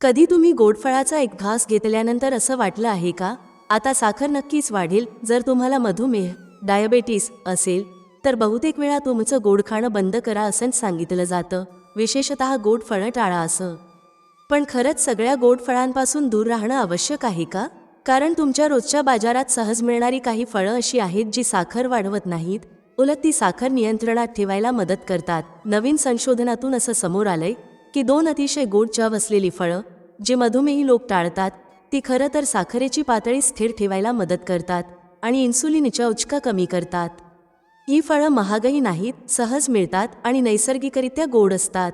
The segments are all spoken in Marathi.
कधी तुम्ही गोडफळाचा एक घास घेतल्यानंतर असं वाटलं आहे का? आता साखर नक्कीच वाढेल. जर तुम्हाला मधुमेह डायबेटीस असेल तर बहुतेक वेळा तुमचं गोड खाणं बंद करा असं सांगितलं जातं. विशेषतः गोड फळं टाळा असं. पण खरंच सगळ्या गोड फळांपासून दूर राहणं आवश्यक आहे का? कारण तुमच्या रोजच्या बाजारात सहज मिळणारी काही फळं अशी आहेत जी साखर वाढवत नाहीत. उलट ती साखर नियंत्रणात ठेवायला मदत करतात. नवीन संशोधनातून असं समोर आलंय की दोन अतिशय गोड चव असलेली फळं जी मधुमेही लोक टाळतात ती खरं तर साखरेची पातळी स्थिर ठेवायला मदत करतात आणि इन्सुलिनच्या उचका कमी करतात. ही फळं महागही नाहीत सहज मिळतात आणि नैसर्गिकरित्या गोड असतात.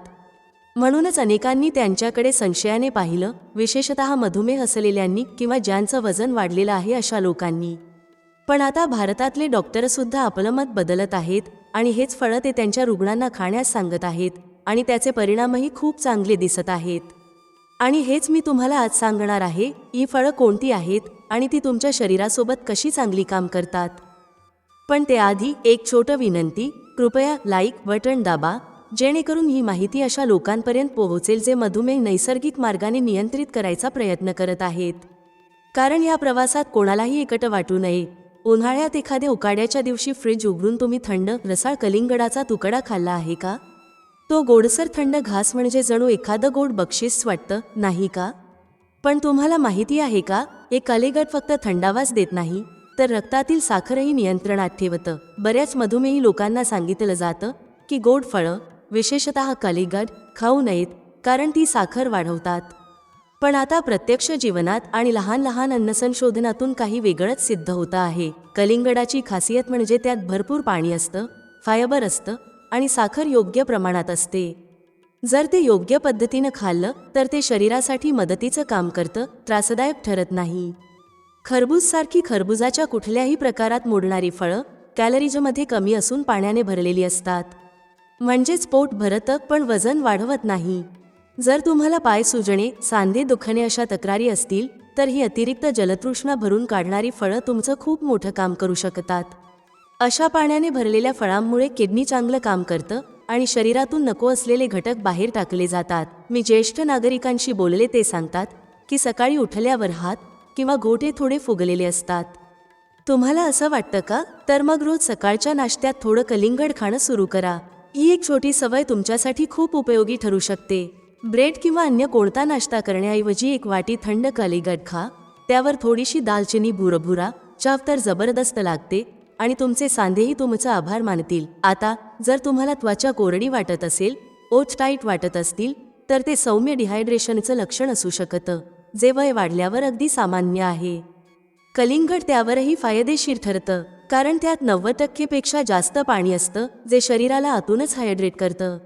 म्हणूनच अनेकांनी त्यांच्याकडे संशयाने पाहिलं विशेषतः मधुमेह असलेल्यांनी किंवा ज्यांचं वजन वाढलेलं आहे अशा लोकांनी. पण आता भारतातले डॉक्टरसुद्धा आपलं मत बदलत आहेत आणि हेच फळं ते त्यांच्या रुग्णांना खाण्यास सांगत आहेत. आणि त्याचे परिणामही खूप चांगले दिसत आहेत. आणि हेच मी तुम्हाला आज सांगणार आहे ही फळं कोणती आहेत आणि ती तुमच्या शरीरासोबत कशी चांगली काम करतात. पण त्याआधी एक छोटं विनंती कृपया लाईक बटन दाबा जेणेकरून ही माहिती अशा लोकांपर्यंत पोहोचेल जे मधुमेह नैसर्गिक मार्गाने नियंत्रित करायचा प्रयत्न करत आहेत. कारण या प्रवासात कोणालाही एकटं वाटू नये. उन्हाळ्यात एखाद्या उकाड्याच्या दिवशी फ्रीज उघडून तुम्ही थंड रसाळ कलिंगडाचा तुकडा खाल्ला आहे का? तो गोडसर थंड घास म्हणजे जणू एखादं गोड बक्षीस वाटतं नाही का? पण तुम्हाला माहिती आहे का हे कलेगट फक्त थंडावाच देत नाही तर रक्तातील साखरही नियंत्रणात ठेवतं. बऱ्याच मधुमेही लोकांना सांगितलं जातं की गोड फळं विशेषतः कलिगट खाऊ नयेत कारण ती साखर वाढवतात. पण आता प्रत्यक्ष जीवनात आणि लहान लहान अन्नसंशोधनातून काही वेगळंच सिद्ध होतं आहे. कलिंगडाची खासियत म्हणजे त्यात भरपूर पाणी असतं फायबर असतं आणि साखर योग्य प्रमाणात असते. जर ते योग्य पद्धतीनं खाल्लं तर ते शरीरासाठी मदतीचं काम करतं त्रासदायक ठरत नाही. खरबूजसारखी खरबुजाच्या कुठल्याही प्रकारात मोडणारी फळं कॅलरीजमध्ये कमी असून पाण्याने भरलेली असतात. म्हणजेच पोट भरतं पण वजन वाढवत नाही. जर तुम्हाला पाय सुजणे सांधे दुखणे अशा तक्रारी असतील तर ही अतिरिक्त जलतृष्णा भरून काढणारी फळं तुमचं खूप मोठं काम करू शकतात. अशा पाण्याने भरलेल्या फळांमुळे किडनी चांगलं काम करतं आणि शरीरातून नको असलेले घटक बाहेर टाकले जातात. मी ज्येष्ठ नागरिकांशी बोलले ते सांगतात की सकाळी उठल्यावर हात किंवा गोटे थोडे फुगलेले असतात. तुम्हाला असं वाटतं का? तर मग रोज सकाळच्या नाश्त्यात थोडं कलिंगड खाणं सुरू करा. ही एक छोटी सवय तुमच्यासाठी खूप उपयोगी ठरू शकते. ब्रेड किंवा अन्य कोणता नाश्ता करण्याऐवजी एक वाटी थंड कलिंगड खा. त्यावर थोडीशी दालचिनी भुरभुरा चाव तर जबरदस्त लागते. आणि तुमचे सांधेही तुमचा आभार मानतील. आता जर तुम्हाला त्वचा कोरडी वाटत असेल ओच टाईट वाटत असतील तर ते सौम्य डिहायड्रेशनचं लक्षण असू शकतं. जे वय वाढल्यावर अगदी सामान्य आहे. कलिंगड त्यावरही फायदेशीर ठरतं कारण त्यात नव्वद टक्केपेक्षा जास्त पाणी असतं जे शरीराला आतूनच हायड्रेट करतं.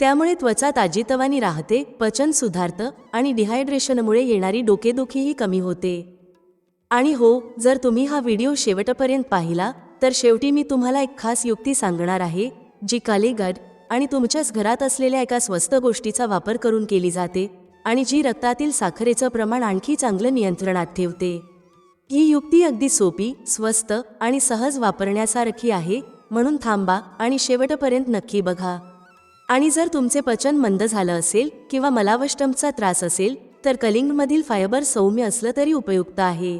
त्यामुळे त्वचा ताजीतवानी राहते पचन सुधारतं आणि डिहायड्रेशनमुळे येणारी डोकेदुखीही कमी होते. आणि हो जर तुम्ही हा व्हिडिओ शेवटपर्यंत पाहिला तर शेवटी मी तुम्हाला एक खास युक्ती सांगणार आहे जी कालीगड आणि तुमच्याच घरात असलेल्या एका स्वस्त गोष्टीचा वापर करून केली जाते आणि जी रक्तातील साखरेचं प्रमाण आणखी चांगलं नियंत्रणात ठेवते. ही युक्ती अगदी सोपी स्वस्त आणि सहज वापरण्यासारखी आहे म्हणून थांबा आणि शेवटपर्यंत नक्की बघा. आणि जर तुमचे पचन मंद झालं असेल किंवा मलावष्टमचा त्रास असेल तर कलिंगमधील फायबर सौम्य असलं तरी उपयुक्त आहे.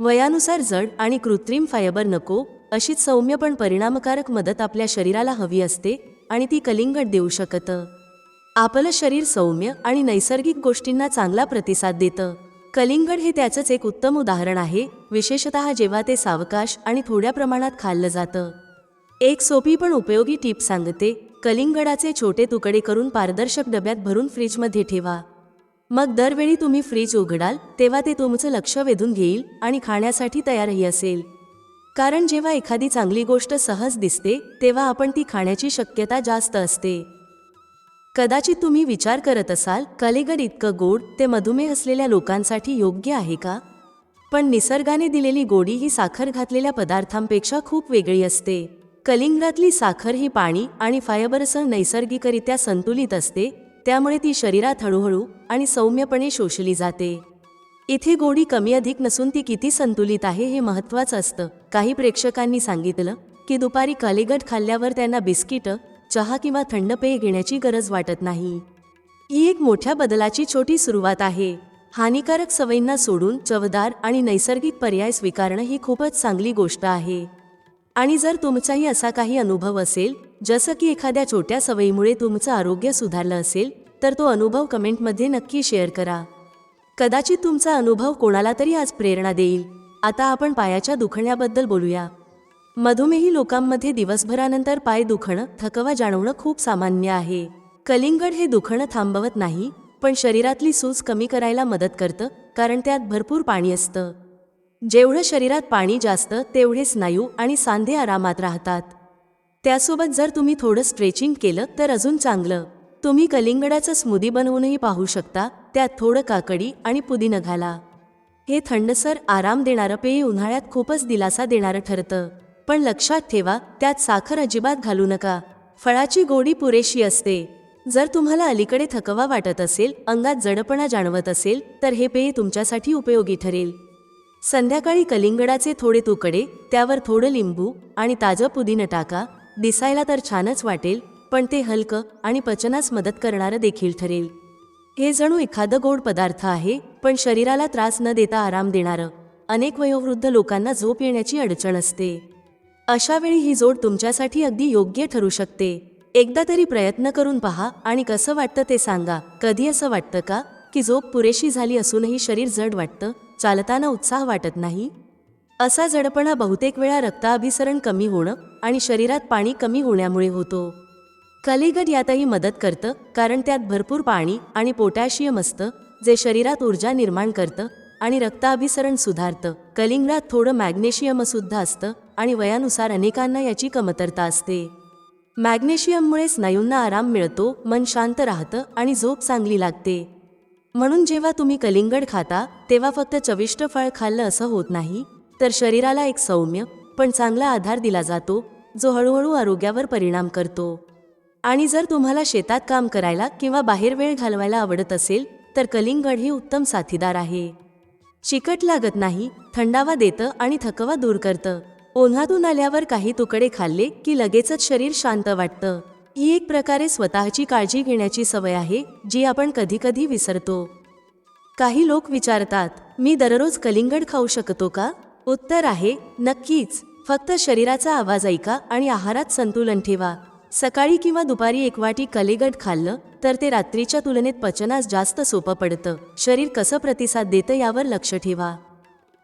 वयानुसार जड आणि कृत्रिम फायबर नको अशीच सौम्य पण परिणामकारक मदत आपल्या शरीराला हवी असते आणि ती कलिंगड देऊ शकतं. आपलं शरीर सौम्य आणि नैसर्गिक गोष्टींना चांगला प्रतिसाद देतं. कलिंगड हे त्याचंच एक उत्तम उदाहरण आहे विशेषतः जेव्हा ते सावकाश आणि थोड्या प्रमाणात खाल्लं जातं. एक सोपी पण उपयोगी टीप सांगते कलिंगडाचे छोटे तुकडे करून पारदर्शक डब्यात भरून फ्रीजमध्ये ठेवा. मग दरवेळी तुम्ही फ्रीज उघडाल तेव्हा ते तुमचं लक्ष वेधून घेईल आणि खाण्यासाठी तयारही असेल. कारण जेव्हा एखादी चांगली गोष्ट सहज दिसते तेव्हा आपण ती खाण्याची शक्यता जास्त असते. कदाचित तुम्ही विचार करत असाल कलेगड इतकं गोड ते मधुमेह असलेल्या लोकांसाठी योग्य आहे का? पण निसर्गाने दिलेली गोडी ही साखर घातलेल्या पदार्थांपेक्षा खूप वेगळी असते. कलिंगडातली साखर ही पाणी आणि फायबरसह नैसर्गिकरित्या संतुलित असते त्यामुळे ती शरीरात हळूहळू आणि सौम्यपणे शोषली जाते. इथे गोडी कमी अधिक नसून ती किती संतुलित आहे हे महत्त्वाचं असतं. काही प्रेक्षकांनी सांगितलं की दुपारी कालेगट खाल्ल्यावर त्यांना बिस्किटं चहा किंवा थंड पेय घेण्याची गरज वाटत नाही. ही एक मोठ्या बदलाची छोटी सुरुवात आहे. हानिकारक सवयींना सोडून चवदार आणि नैसर्गिक पर्याय स्वीकारणं ही खूपच चांगली गोष्ट आहे. आणि जर तुमचाही असा काही अनुभव असेल जसं की एखाद्या छोट्या सवयीमुळे तुमचं आरोग्य सुधारलं असेल तर तो अनुभव कमेंटमध्ये नक्की शेअर करा. कदाचित तुमचा अनुभव कोणाला तरी आज प्रेरणा देईल. आता आपण पायाच्या दुखण्याबद्दल बोलूया. मधुमेही लोकांमध्ये दिवसभरानंतर पाय दुखणं थकवा जाणवणं खूप सामान्य आहे. कलिंगड हे दुखणं थांबवत नाही पण शरीरातली सूज कमी करायला मदत करतं कारण त्यात भरपूर पाणी असतं. जेवढं शरीरात पाणी जास्त तेवढे स्नायू आणि सांधे आरामात राहतात. त्यासोबत जर तुम्ही थोडं स्ट्रेचिंग केलं तर अजून चांगलं. तुम्ही कलिंगडाचं स्मूदी बनवूनही पाहू शकता त्यात थोडं काकडी आणि पुदिनं घाला. हे थंडसर आराम देणारं पेय उन्हाळ्यात खूपच दिलासा देणारं ठरतं. पण लक्षात ठेवा त्यात साखर अजिबात घालू नका. फळाची गोडी पुरेशी असते. जर तुम्हाला अलीकडे थकवा वाटत असेल अंगात जडपणा जाणवत असेल तर हे पेय तुमच्यासाठी उपयोगी ठरेल. संध्याकाळी कलिंगडाचे थोडे तुकडे त्यावर थोडं लिंबू आणि ताजं पुदिनं टाका. दिसायला तर छानच वाटेल पण ते हलकं आणि पचनास मदत करणारं देखील ठरेल. हे जणू एखादं गोड पदार्थ आहे पण शरीराला त्रास न देता आराम देणारं अनेक वयोवृद्ध लोकांना झोप येण्याची अडचण असते. अशावेळी ही जोड तुमच्यासाठी अगदी योग्य ठरू शकते. एकदा तरी प्रयत्न करून पहा आणि कसं वाटतं ते सांगा. कधी असं वाटतं का? की झोप पुरेशी झाली असूनही शरीर जड वाटतं? चालताना उत्साह वाटत नाही? असा जडपणा बहुतेक वेळा रक्ताभिसरण कमी होणं आणि शरीरात पाणी कमी होण्यामुळे होतो. कलिगड यातही मदत करतं कारण त्यात भरपूर पाणी आणि पोटॅशियम असतं जे शरीरात ऊर्जा निर्माण करतं आणि रक्ताभिसरण सुधारतं. कलिंगडात थोडं मॅग्नेशियम सुद्धा असतं आणि वयानुसार अनेकांना याची कमतरता असते. मॅग्नेशियममुळे स्नायूंना आराम मिळतो मन शांत राहतं आणि झोप चांगली लागते. म्हणून जेव्हा तुम्ही कलिंगड खाता तेव्हा फक्त चविष्ट फळ खाल्लं असं होत नाही? तर शरीराला एक सौम्य पण चांगला आधार दिला जातो जो हळूहळू आरोग्यावर परिणाम करतो. आणि जर तुम्हाला शेतात काम करायला किंवा बाहेर वेळ घालवायला आवडत असेल तर कलिंगड ही उत्तम साथीदार आहे. चिकट लागत नाही थंडावा देतं आणि थकवा दूर करतं. ओन्हातून आल्यावर काही तुकडे खाल्ले की लगेचच शरीर शांत वाटतं. ही एक प्रकारे स्वतःची काळजी घेण्याची सवय आहे जी आपण कधीकधी विसरतो. काही लोक विचारतात मी दररोज कलिंगड खाऊ शकतो का? उत्तर आहे नक्कीच. फक्त शरीराचा आवाज ऐका आणि आहारात संतुलन ठेवा. सकाळी किंवा दुपारी एक वाटी खाल्लं तर ते रात्रीच्या तुलनेत पचनास जास्त सोपं पडतं. शरीर कसं प्रतिसाद देतं यावर लक्ष ठेवा.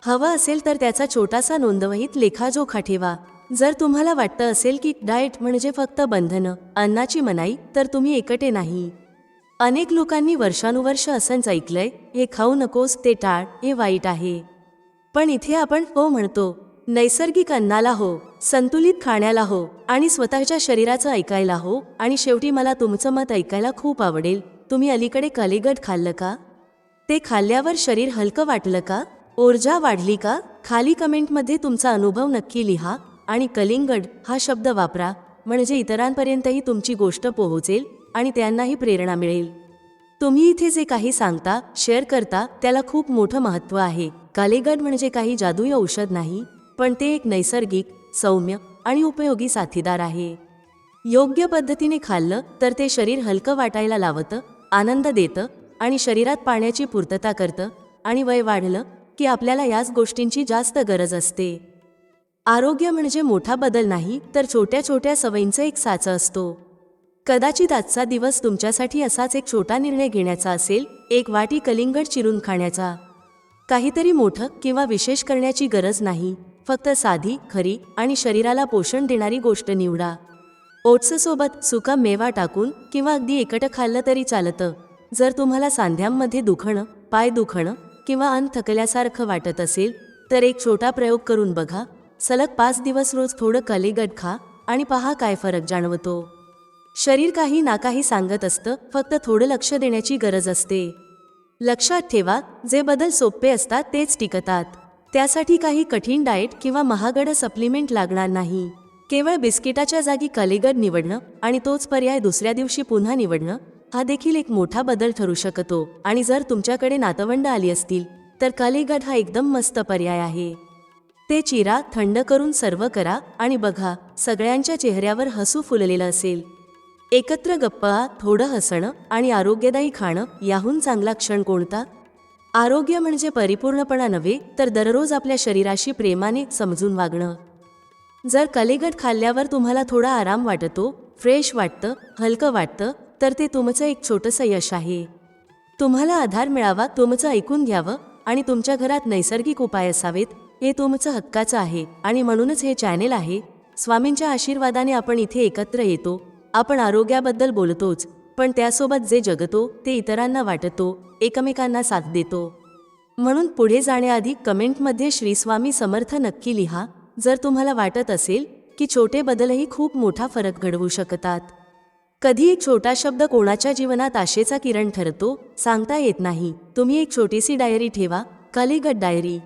हवं असेल तर त्याचा छोटासा नोंदवहीत लेखाजोखा ठेवा. जर तुम्हाला वाटतं असेल की डाएट म्हणजे फक्त बंधनं अन्नाची मनाई तर तुम्ही एकटे नाही. अनेक लोकांनी वर्षानुवर्ष असंच ऐकलंय हे खाऊ नकोस ते टाळ हे वाईट आहे. पण इथे आपण हो म्हणतो. नैसर्गिक अन्नाला हो संतुलित खाण्याला हो आणि स्वतःच्या शरीराचं ऐकायला हो आणि शेवटी मला तुमचं मत ऐकायला खूप आवडेल. तुम्ही अलीकडे कलेगट खाल्लं का? ते खाल्ल्यावर शरीर हलकं वाटलं का? ऊर्जा वाढली का? खाली कमेंटमध्ये तुमचा अनुभव नक्की लिहा. आणि कलिंगड हा शब्द वापरा. म्हणजे इतरांपर्यंतही तुमची गोष्ट पोहोचेल आणि त्यांनाही प्रेरणा मिळेल. तुम्ही इथे जे काही सांगता शेअर करता त्याला खूप मोठं महत्त्व आहे. कालेगड म्हणजे काही जादुई औषध नाही पण ते एक नैसर्गिक सौम्य आणि उपयोगी साथीदार आहे. योग्य पद्धतीने खाल्लं तर ते शरीर हलकं वाटायला लावतं आनंद देतं आणि शरीरात पाण्याची पूर्तता करतं आणि वय वाढलं की आपल्याला याच गोष्टींची जास्त गरज असते. आरोग्य म्हणजे मोठा बदल नाही तर छोट्या छोट्या सवयींचं एक साचं असतो. कदाचित आजचा दिवस तुमच्यासाठी असाच एक छोटा निर्णय घेण्याचा असेल एक वाटी कलिंगड चिरून खाण्याचा. काहीतरी मोठं किंवा विशेष करण्याची गरज नाही. फक्त साधी खरी आणि शरीराला पोषण देणारी गोष्ट निवडा. ओट्ससोबत सुका मेवा टाकून किंवा अगदी एकटं खाल्लं तरी चालतं. जर तुम्हाला सांध्यांमध्ये दुखणं पाय दुखणं किंवा अन्न थकल्यासारखं वाटत असेल तर एक छोटा प्रयोग करून बघा. सलग पाच दिवस रोज थोडं कलेगट खा आणि पहा काय फरक जाणवतो. शरीर काही ना काही सांगत असतं फक्त थोडं लक्ष देण्याची गरज असते. लक्षात ठेवा जे बदल सोपे असतात तेच टिकतात. त्यासाठी काही कठीण डाएट किंवा महागड सप्लिमेंट लागणार नाही. केवळ बिस्किटाच्या जागी कलिगड निवडणं आणि तोच पर्याय दुसऱ्या दिवशी पुन्हा निवडणं हा देखील एक मोठा बदल ठरू शकतो. आणि जर तुमच्याकडे नातवंड आली असतील तर कलिगड हा एकदम मस्त पर्याय आहे. ते चिरा थंड करून सर्व करा आणि बघा सगळ्यांच्या चेहऱ्यावर हसू फुललेलं असेल. एकत्र गप्पा थोडं हसणं आणि आरोग्यदायी खाणं याहून चांगला क्षण कोणता? आरोग्य म्हणजे परिपूर्णपणा नव्हे तर दररोज आपल्या शरीराशी प्रेमाने समजून वागणं. जर कलेगट खाल्ल्यावर तुम्हाला थोडा आराम वाटतो फ्रेश वाटतं हलकं वाटतं तर ते तुमचं एक छोटंसं यश आहे. तुम्हाला आधार मिळावा तुमचं ऐकून घ्यावं आणि तुमच्या घरात नैसर्गिक उपाय असावेत हे तुमचं हक्काचं आहे आणि म्हणूनच हे चॅनेल आहे. स्वामींच्या आशीर्वादाने आपण इथे एकत्र येतो. आपण आरोग्याबद्दल बोलतोच पण त्यासोबत जे जगतो ते इतरांना वाटतो एकमेकांना साथ देतो. म्हणून पुढे जाण्याआधी कमेंटमध्ये श्रीस्वामी समर्थ नक्की लिहा. जर तुम्हाला वाटत असेल की छोटे बदलही खूप मोठा फरक घडवू शकतात. कधी एक छोटा शब्द कोणाच्या जीवनात आशेचा किरण ठरतो सांगता येत नाही. तुम्ही एक छोटीशी डायरी ठेवा कलिंगड डायरी.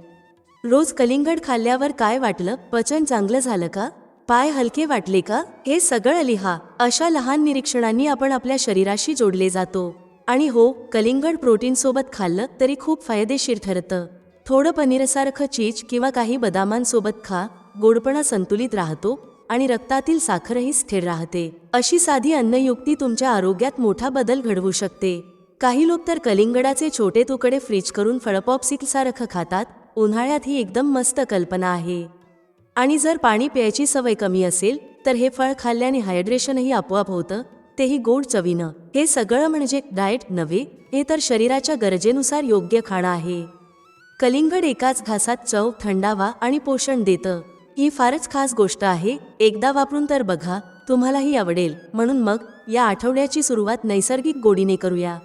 रोज कलिंगड खाल्ल्यावर काय वाटलं? पचन चांगलं झालं का? पाय हलके वाटले का? हे सगळं लिहा अशा लहान निरीक्षणांनी आपण आपल्या शरीराशी जोडले जातो. आणि हो कलिंगड प्रोटीन सोबत खाल्लं तरी खूप फायदेशीर ठरतं. थोडं पनीरसारखं चीज किंवा काही बदामांसोबत खा गोडपणा संतुलित राहतो आणि रक्तातील साखरही स्थिर राहते. अशी साधी अन्नयुक्ती तुमच्या आरोग्यात मोठा बदल घडवू शकते. काही लोक तर कलिंगडाचे छोटे तुकडे फ्रीज करून फळपॉपसिकसारखं खातात. उन्हाळ्यात ही एकदम मस्त कल्पना आहे. आणि जर पाणी प्यायची सवय कमी असेल तर हे फळ खाल्ल्याने हायड्रेशनही आपोआप होतं तेही गोड चवीनं. हे सगळं म्हणजे डाएट नव्हे हे तर शरीराच्या गरजेनुसार योग्य खाणं आहे. कलिंगड एकाच घासात चव थंडावा आणि पोषण देतं. ही फारच खास गोष्ट आहे एकदा वापरून तर बघा तुम्हालाही आवडेल. म्हणून मग या आठवड्याची सुरुवात नैसर्गिक गोडीने करूया.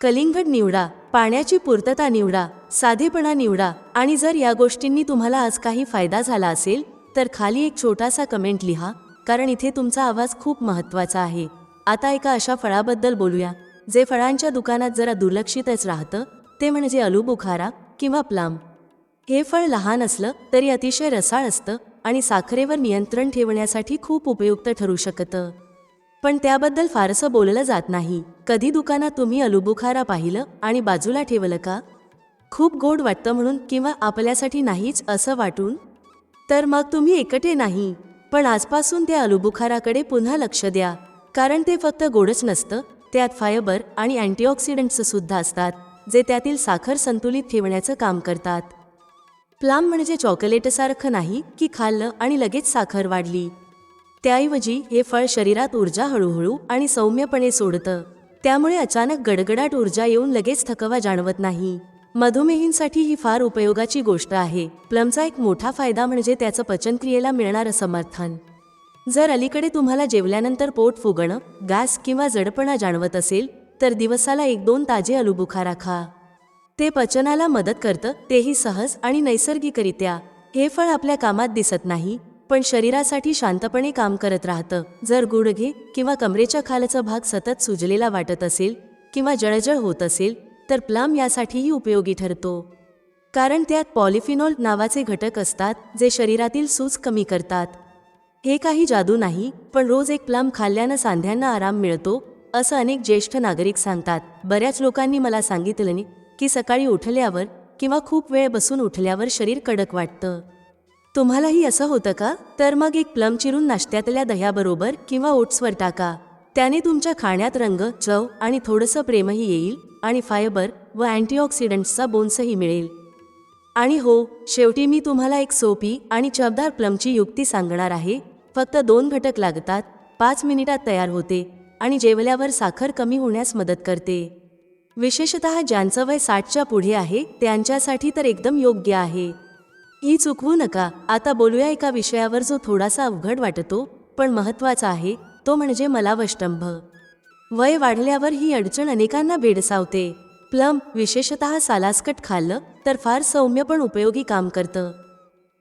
कलिंगड निवडा. पाण्याची पूर्तता निवडा साधेपणा निवडा आणि जर या गोष्टींनी तुम्हाला आज काही फायदा झाला असेल तर खाली एक छोटासा कमेंट लिहा कारण इथे तुमचा आवाज खूप महत्त्वाचा आहे. आता एका अशा फळाबद्दल बोलूया जे फळांच्या दुकानात जरा दुर्लक्षितच राहतं ते म्हणजे अलुबुखारा किंवा प्लाम. हे फळ लहान असलं तरी अतिशय रसाळ असतं आणि साखरेवर नियंत्रण ठेवण्यासाठी खूप उपयुक्त ठरू शकतं. पण त्याबद्दल फारसं बोललं जात नाही. कधी दुकानात तुम्ही अलुबुखारा पाहिलं आणि बाजूला ठेवलं का? खूप गोड वाटतं म्हणून किंवा आपल्यासाठी नाहीच असं वाटून? तर मग तुम्ही एकटे नाही. पण आजपासून त्या अलुबुखाराकडे पुन्हा लक्ष द्या. कारण ते फक्त गोडच नसतं. त्यात फायबर आणि अँटीऑक्सिडंट्स सुद्धा असतात जे त्यातील साखर संतुलित ठेवण्याचं काम करतात. प्लाम म्हणजे चॉकलेटसारखं नाही की खाल्लं आणि लगेच साखर वाढली. त्याऐवजी हे फळ शरीरात ऊर्जा हळूहळू आणि सौम्यपणे सोडतं. त्यामुळे अचानक गडगडाट ऊर्जा येऊन लगेच थकवा जाणवत नाही. मधुमेहींसाठी ही फार उपयोगाची गोष्ट आहे. प्लमचा एक मोठा फायदा म्हणजे त्याचं पचनक्रियेला मिळणारं समर्थन. जर अलीकडे तुम्हाला जेवल्यानंतर पोट फुगणं गॅस किंवा जडपणा जाणवत असेल तर दिवसाला एक दोन ताजे अलुबुखारा खा ते पचनाला मदत करतं तेही सहज आणि नैसर्गिकरित्या. हे फळ आपल्या कामात दिसत नाही पण शरीरासाठी शांतपणे काम करत राहतं. जर गुडघे किंवा कमरेच्या खालचा भाग सतत सुजलेला वाटत असेल किंवा जळजळ होत असेल तर प्लम यासाठीही उपयोगी ठरतो. कारण त्यात पॉलिफिनॉल नावाचे घटक असतात जे शरीरातील सूज कमी करतात. हे काही जादू नाही पण रोज एक प्लम खाल्ल्यानं सांध्यांना आराम मिळतो असं अनेक ज्येष्ठ नागरिक सांगतात. बऱ्याच लोकांनी मला सांगितलं की सकाळी उठल्यावर किंवा खूप वेळ बसून उठल्यावर शरीर कडक वाटतं. तुम्हालाही असं होतं का? तर मग एक प्लम चिरून नाश्त्यातल्या दह्याबरोबर किंवा ओट्सवर टाका. त्याने तुमच्या खाण्यात रंग चव आणि थोडंसं प्रेमही येईल आणि फायबर व अँटीऑक्सिडंट्सचा बोन्सही मिळेल. आणि हो शेवटी मी तुम्हाला एक सोपी आणि चवदार प्लमची युक्ती सांगणार आहे. फक्त दोन घटक लागतात. पाच मिनिटात तयार होते आणि जेवल्यावर साखर कमी होण्यास मदत करते. विशेषत ज्यांचं वय साठच्या पुढे आहे त्यांच्यासाठी तर एकदम योग्य आहे. ई चुकवू नका. आता बोलूया एका विषयावर जो थोडासा अवघड वाटतो पण महत्त्वाचा आहे. तो म्हणजे मलावष्टंभ. वय वाढल्यावर ही अडचण अनेकांना भेडसावते. प्लम विशेषत सालासकट खाल्लं तर फार सौम्य पण उपयोगी काम करतं.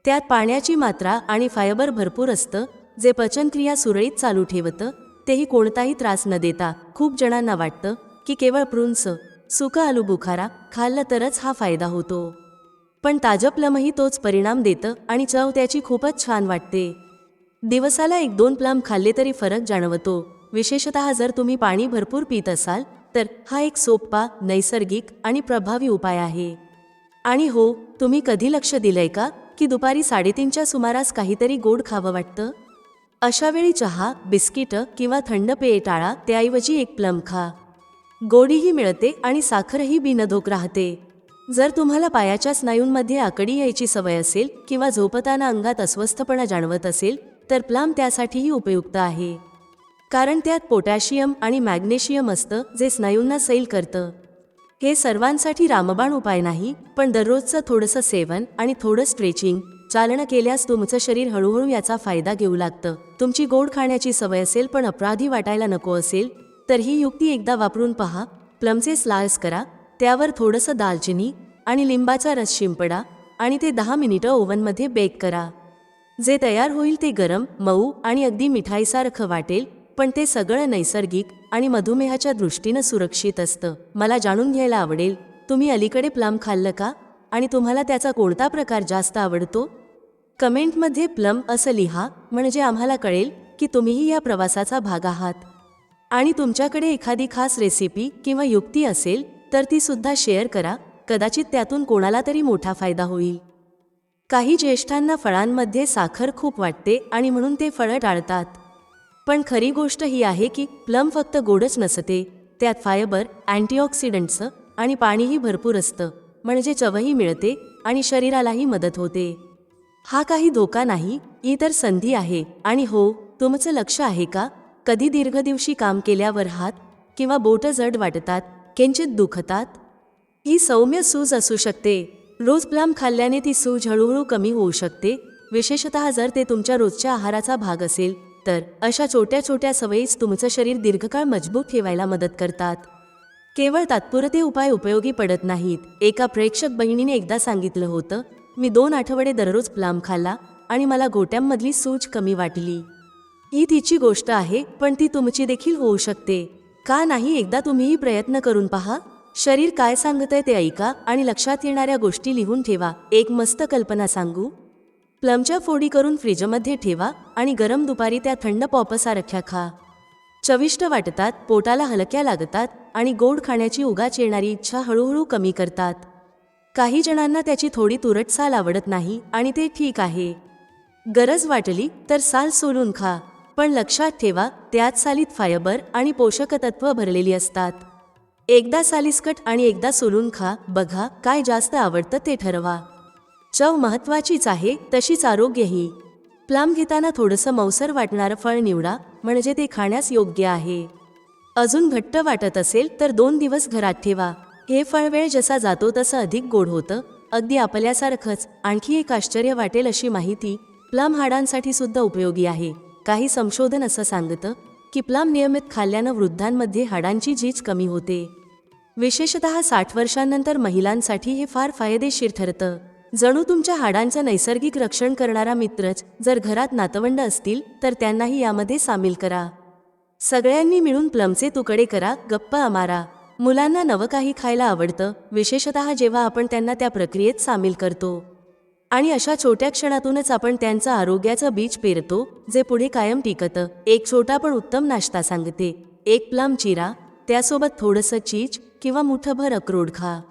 त्यात पाण्याची मात्रा आणि फायबर भरपूर असतं जे पचनक्रिया सुरळीत चालू ठेवतं तेही कोणताही त्रास न देता. खूप जणांना वाटतं की केवळ प्रुन्स सुका आलू बुखारा खाल्लं तरच हा फायदा होतो. पण ताजं प्लमही तोच परिणाम देतं आणि चव त्याची खूपच छान वाटते. दिवसाला एक दोन प्लम खाल्ले तरी फरक जाणवतो. विशेषतः जर तुम्ही पाणी भरपूर पित असाल तर हा एक सोपा नैसर्गिक आणि प्रभावी उपाय आहे. आणि हो तुम्ही कधी लक्ष दिलंय का की दुपारी साडेतीनच्या सुमारास काहीतरी गोड खावं वाटतं? अशावेळी चहा बिस्किटं किंवा थंड पेय टाळा त्याऐवजी एक प्लम खा. गोडीही मिळते आणि साखरही बिनधोक राहते. जर तुम्हाला पायाच्या स्नायूंमध्ये आकडी यायची सवय असेल किंवा झोपताना अंगात अस्वस्थपणा जाणवत असेल तर प्लाम त्यासाठीही उपयुक्त आहे. कारण त्यात पोटॅशियम आणि मॅग्नेशियम असतं जे स्नायूंना सैल करतं. हे सर्वांसाठी रामबाण उपाय नाही पण दररोजचं थोडंसं सेवन आणि थोडं स्ट्रेचिंग चालणं केल्यास तुमचं शरीर हळूहळू याचा फायदा घेऊ लागतं. तुमची गोड खाण्याची सवय असेल पण अपराधी वाटायला नको असेल तर ही युक्ती एकदा वापरून पहा. प्लमचे स्लायस करा. त्यावर थोडंसं दालचिनी आणि लिंबाचा रस शिंपडा आणि ते दहा मिनिटं ओव्हनमध्ये बेक करा. जे तयार होईल ते गरम मऊ आणि अगदी मिठाईसारखं वाटेल पण ते सगळं नैसर्गिक आणि मधुमेहाच्या दृष्टीनं सुरक्षित असतं. मला जाणून घ्यायला आवडेल तुम्ही अलीकडे प्लम खाल्लं का? आणि तुम्हाला त्याचा कोणता प्रकार जास्त आवडतो? कमेंटमध्ये प्लम असं लिहा म्हणजे आम्हाला कळेल की तुम्हीही या प्रवासाचा भाग आहात. आणि तुमच्याकडे एखादी खास रेसिपी किंवा युक्ती असेल तर ती सुद्धा शेअर करा कदाचित त्यातून कोणाला तरी मोठा फायदा होईल. काही ज्येष्ठांना फळांमध्ये साखर खूप वाटते आणि म्हणून ते फळं टाळतात. पण खरी गोष्ट ही आहे की प्लम फक्त गोडच नसते त्यात फायबर अँटीऑक्सिडंट्सचं आणि पाणीही भरपूर असतं म्हणजे चवही मिळते आणि शरीरालाही मदत होते. हा काही धोका नाही ही तर संधी आहे आणि हो तुमचं लक्ष आहे का? कधी दीर्घ दिवशी काम केल्यावर हात किंवा बोट जड वाटतात किंचित दुखतात? ही सौम्य सूज असू शकते. रोज प्लम खाल्ल्याने ती सूज हळूहळू कमी होऊ शकते. विशेषतः जर ते तुमच्या रोजच्या आहाराचा भाग असेल तर अशा छोट्या छोट्या सवयीच तुमचं शरीर दीर्घकाळ मजबूत ठेवायला मदत करतात. केवळ तात्पुरते उपाय उपयोगी पडत नाहीत. एका प्रेक्षक बहिणीने एकदा सांगितलं होतं मी दोन आठवडे दररोज प्लाम खाल्ला आणि मला गोट्यांमधली सूज कमी वाटली. ही तिची गोष्ट आहे पण ती तुमची देखील होऊ शकते. का नाही एकदा तुम्हीही प्रयत्न करून पहा? शरीर काय सांगतंय ते ऐका आणि लक्षात येणाऱ्या गोष्टी लिहून ठेवा. एक मस्त कल्पना सांगू. प्लमच्या फोडी करून फ्रीजमध्ये ठेवा आणि गरम दुपारी त्या थंड पॉपसारख्या खा. चविष्ट वाटतात पोटाला हलक्या लागतात आणि गोड खाण्याची उगाच येणारी इच्छा हळूहळू कमी करतात. काही जणांना त्याची थोडी तुरट साल आवडत नाही आणि ते ठीक आहे. गरज वाटली तर साल सोलून खा. पण लक्षात ठेवा त्यात सालीत फायबर आणि पोषक तत्व भरलेली असतात. एकदा सालिस्कट आणि एकदा सोलून खा बघा काय जास्त आवडतं ते ठरवा. चव महत्वाचीच आहे तशीच आरोग्यही. प्लाम घेताना थोडंसं मौसर वाटणारं फळ निवडा म्हणजे ते खाण्यास योग्य आहे. अजून घट्ट वाटत असेल तर दोन दिवस घरात ठेवा. हे फळ वेळ जसा जातो तसं अधिक गोड होतं अगदी आपल्यासारखंच आणखी एक आश्चर्य वाटेल अशी माहिती प्लाम हाडांसाठी सुद्धा उपयोगी आहे. काही संशोधन असं सांगतं की प्लाम नियमित खाल्ल्यानं वृद्धांमध्ये हाडांची झीज कमी होते. विशेषतः साठ वर्षांनंतर महिलांसाठी हे फार फायदेशीर ठरतं. जणू तुमच्या हाडांचं नैसर्गिक रक्षण करणारा मित्रच जर घरात नातवंड असतील तर त्यांनाही यामध्ये सामील करा. सगळ्यांनी मिळून प्लमचे तुकडे करा गप्पा मारा. मुलांना नवं काही खायला आवडतं विशेषतः जेव्हा आपण त्यांना त्या प्रक्रियेत सामील करतो. आणि अशा छोट्या क्षणातूनच आपण त्यांचं आरोग्याचं बीज पेरतो जे पुढे कायम टिकतं. एक छोटा पण उत्तम नाश्ता सांगते. एक प्लम चिरा त्यासोबत थोडंसं चीज किंवा मुठभर अक्रोड खा.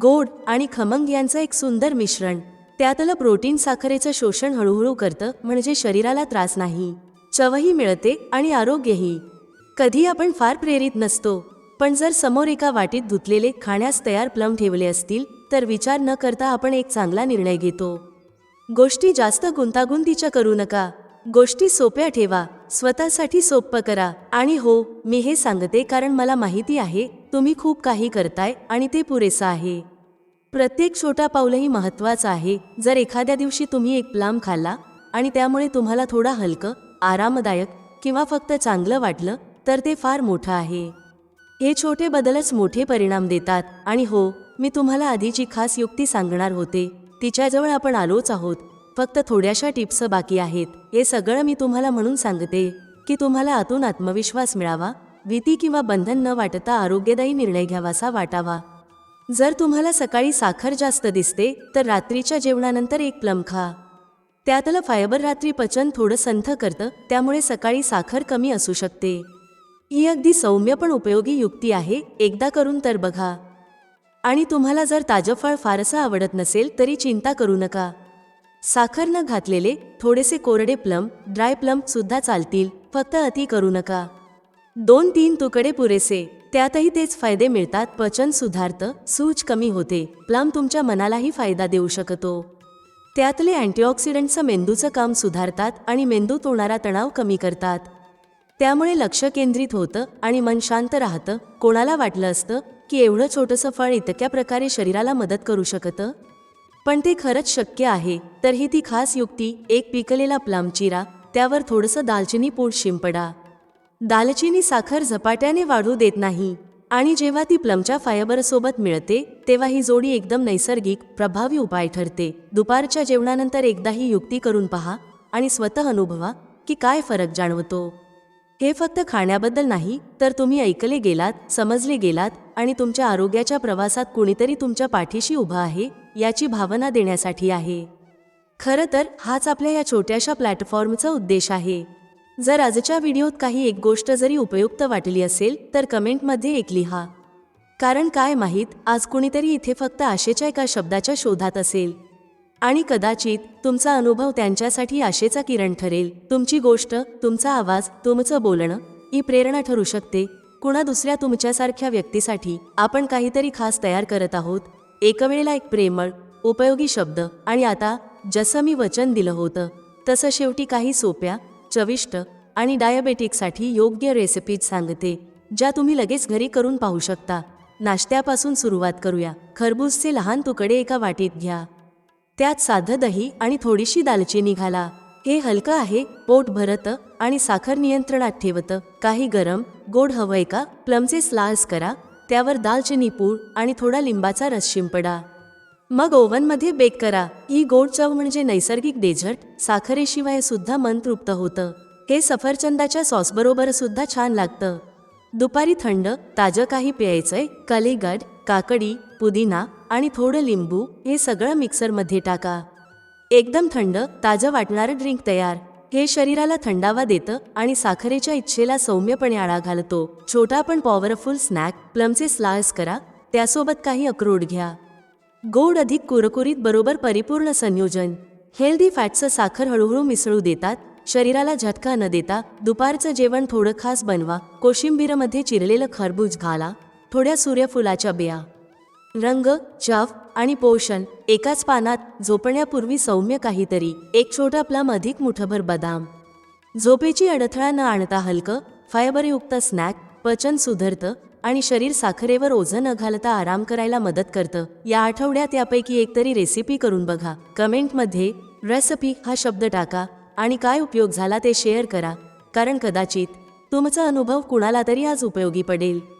गोड आणि खमंग यांचं एक सुंदर मिश्रण. त्यातलं प्रोटीन साखरेचं शोषण हळूहळू करतं म्हणजे शरीराला त्रास नाही. चवही मिळते आणि आरोग्यही. कधी आपण फार प्रेरित नसतो. पण जर समोर एका वाटीत धुतलेले खाण्यास तयार प्लम ठेवले असतील तर विचार न करता आपण एक चांगला निर्णय घेतो. गोष्टी जास्त गुंतागुंतीच्या करू नका. गोष्टी सोप्या ठेवा. स्वतःसाठी सोप्प करा. आणि हो मी हे सांगते कारण मला माहिती आहे तुम्ही खूप काही करताय आणि ते पुरेसं आहे. प्रत्येक छोटा पाऊलही महत्त्वाचं आहे. जर एखाद्या दिवशी तुम्ही एक प्लाम खाल्ला आणि त्यामुळे तुम्हाला थोडा हलकं आरामदायक किंवा फक्त चांगलं वाटलं तर ते फार मोठं आहे. हे छोटे बदलच मोठे परिणाम देतात. आणि हो मी तुम्हाला आधीची खास युक्ती सांगणार होते. तिच्याजवळ आपण आलोच आहोत. फक्त थोड्याशा टिप्स बाकी आहेत. हे सगळं मी तुम्हाला म्हणून सांगते की तुम्हाला आतून आत्मविश्वास मिळावा भीती किंवा बंधन न वाटता आरोग्यदायी निर्णय घ्यावासा वाटावा. जर तुम्हाला सकाळी साखर जास्त दिसते तर रात्रीच्या जेवणानंतर एक प्लम खा. त्यातलं फायबर रात्री पचन थोडं संथ करतं त्यामुळे सकाळी साखर कमी असू शकते. ही अगदी सौम्य पण उपयोगी युक्ती आहे एकदा करून तर बघा. आणि तुम्हाला जर ताजं फळ फारसं आवडत नसेल तरी चिंता करू नका. साखर न घातलेले थोडेसे कोरडे प्लम ड्राय प्लम सुद्धा चालतील फक्त अति करू नका. दोन तीन तुकडे पुरेसे त्यातही तेच फायदे मिळतात पचन सुधारतं सूज कमी होते प्लम तुमच्या मनालाही फायदा देऊ शकतो. त्यातले अँटीऑक्सिडंटचं मेंदूचं काम सुधारतात आणि मेंदूत होणारा तणाव कमी करतात. त्यामुळे लक्ष केंद्रित होतं आणि मन शांत राहतं. कोणाला वाटलं असतं की एवढं छोटंसं फळ इतक्या प्रकारे शरीराला मदत करू शकतं? पण ते खरंच शक्य आहे. तर ही ती खास युक्ती एक पिकलेला प्लम चिरा त्यावर थोडंसं दालचिनी पूड शिंपडा. दालचिनी साखर झपाट्याने वाढू देत नाही. आणि जेव्हा ती प्लमच्या फायबरसोबत मिळते तेव्हा ही जोडी एकदम नैसर्गिक प्रभावी उपाय ठरते. दुपारच्या जेवणानंतर एकदा ही युक्ती करून पहा आणि स्वतः अनुभवा की काय फरक जाणवतो. हे फक्त खाण्याबद्दल नाही तर तुम्ही ऐकले गेलात समजले गेलात आणि तुमच्या आरोग्याच्या प्रवासात कुणीतरी तुमच्या पाठीशी उभा आहे याची भावना देण्यासाठी आहे. खरं तर हाच आपल्या या छोट्याशा प्लॅटफॉर्मचा उद्देश आहे. जर आजच्या व्हिडिओत काही एक गोष्ट जरी उपयुक्त वाटली असेल तर कमेंटमध्ये एक लिहा. कारण काय माहीत आज कुणीतरी इथे फक्त आशेच्या एका शब्दाच्या शोधात असेल. आणि कदाचित तुमचा अनुभव त्यांच्यासाठी आशेचा किरण ठरेल. तुमची गोष्ट तुमचा आवाज तुमचं बोलणं ही प्रेरणा ठरू शकते. कुणा दुसऱ्या तुमच्यासारख्या व्यक्तीसाठी आपण काहीतरी खास तयार करत आहोत? एकवेळेला एक प्रेमळ उपयोगी शब्द. आणि आता जसं मी वचन दिलं होतं तसं शेवटी काही सोप्या चविष्ट आणि डायबेटिकसाठी योग्य रेसिपीज सांगते ज्या तुम्ही लगेच घरी करून पाहू शकता. नाश्त्यापासून सुरुवात करूया. खरबूजचे लहान तुकडे एका वाटीत घ्या. त्यात साधं दही आणि थोडीशी दालचिनी घाला हे हलकं आहे पोट भरतं आणि साखर नियंत्रणात ठेवतं. काही गरम गोड हवंय का? प्लमचे स्लास करा. त्यावर दालचिनी पूड आणि थोडा लिंबाचा रस शिंपडा. मग ओव्हनमध्ये बेक करा. ही गोड चव म्हणजे नैसर्गिक डेझर्ट साखरेशिवाय सुद्धा मन तृप्त होतं. हे सफरचंदाच्या सॉसबरोबर सुद्धा छान लागतं. दुपारी थंड ताजं काही प्यायचंय कलिगड काकडी पुदिना आणि थोडं लिंबू हे सगळं मिक्सरमध्ये टाका. एकदम थंड ताजं वाटणारं ड्रिंक तयार. हे शरीराला थंडावा देतं आणि साखरेच्या इच्छेला सौम्यपणे आळा घालतो. छोटा पण पॉवरफुल स्नॅक प्लमचे स्लायस करा. त्यासोबत काही अक्रोड घ्या. गोड अधिक कुरकुरीत बरोबर परिपूर्ण संयोजन. हेल्दी फॅटचं साखर हळूहळू मिसळू देतात. शरीराला झटका न देता दुपारचं जेवण थोडं खास बनवा. कोशिंबीरमध्ये चिरलेलं खरबूज घाला. थोड्या सूर्यफुलाच्या बिया. रंग चव आणि पोषण एकाच पानात झोपण्यापूर्वी सौम्य काहीतरी. एक छोटा प्लम अधिक मुठभर बदाम. झोपेची अडथळा न आणता हलकं फायबरयुक्त स्नॅक पचन सुधरतं आणि शरीर साखरेवर ओझं न घालता आराम करायला मदत करतं. या आठवड्यात यापैकी एक तरी रेसिपी करून बघा. कमेंटमध्ये रेसिपी हा शब्द टाका आणि काय उपयोग झाला ते शेअर करा. कारण कदाचित तुमचा अनुभव कुणाला तरी आज उपयोगी पडेल.